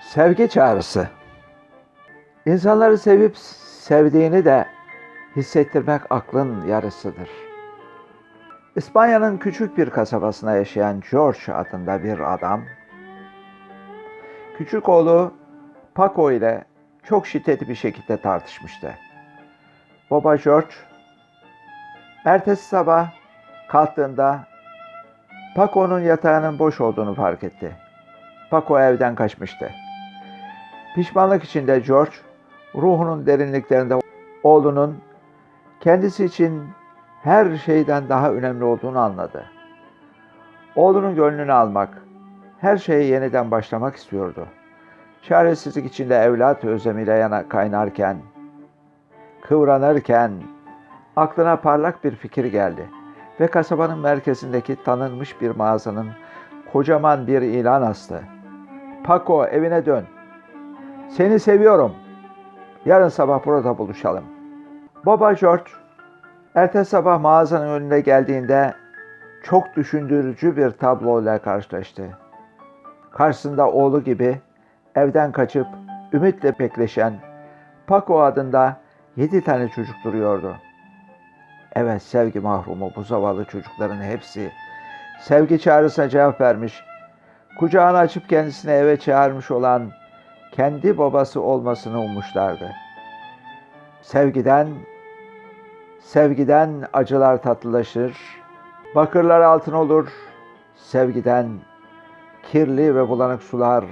Sevgi çağrısı. İnsanları sevip sevdiğini de hissettirmek aklın yarısıdır. İspanya'nın küçük bir kasabasında yaşayan George adında bir adam, küçük oğlu Paco ile çok şiddetli bir şekilde tartışmıştı. Baba George, ertesi sabah kalktığında Paco'nun yatağının boş olduğunu fark etti. Paco evden kaçmıştı. Pişmanlık içinde George, ruhunun derinliklerinde oğlunun kendisi için her şeyden daha önemli olduğunu anladı. Oğlunun gönlünü almak, her şeye yeniden başlamak istiyordu. Çaresizlik içinde evlat özlemiyle yana kaynarken, kıvranırken aklına parlak bir fikir geldi ve kasabanın merkezindeki tanınmış bir mağazanın kocaman bir ilan astı. Paco evine dön. Seni seviyorum. Yarın sabah burada buluşalım. Baba George ertesi sabah mağazanın önüne geldiğinde çok düşündürücü bir tabloyla karşılaştı. Karşısında oğlu gibi evden kaçıp ümitle bekleşen Paco adında yedi tane çocuk duruyordu. Evet sevgi mahrumu bu zavallı çocukların hepsi sevgi çağrısına cevap vermiş, kucağını açıp kendisini eve çağırmış olan kendi babası olmasını ummuşlardı. Sevgiden, sevgiden acılar tatlılaşır, bakırlar altın olur, sevgiden kirli ve bulanık sular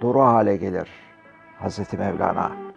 duru hale gelir. Hazreti Mevlana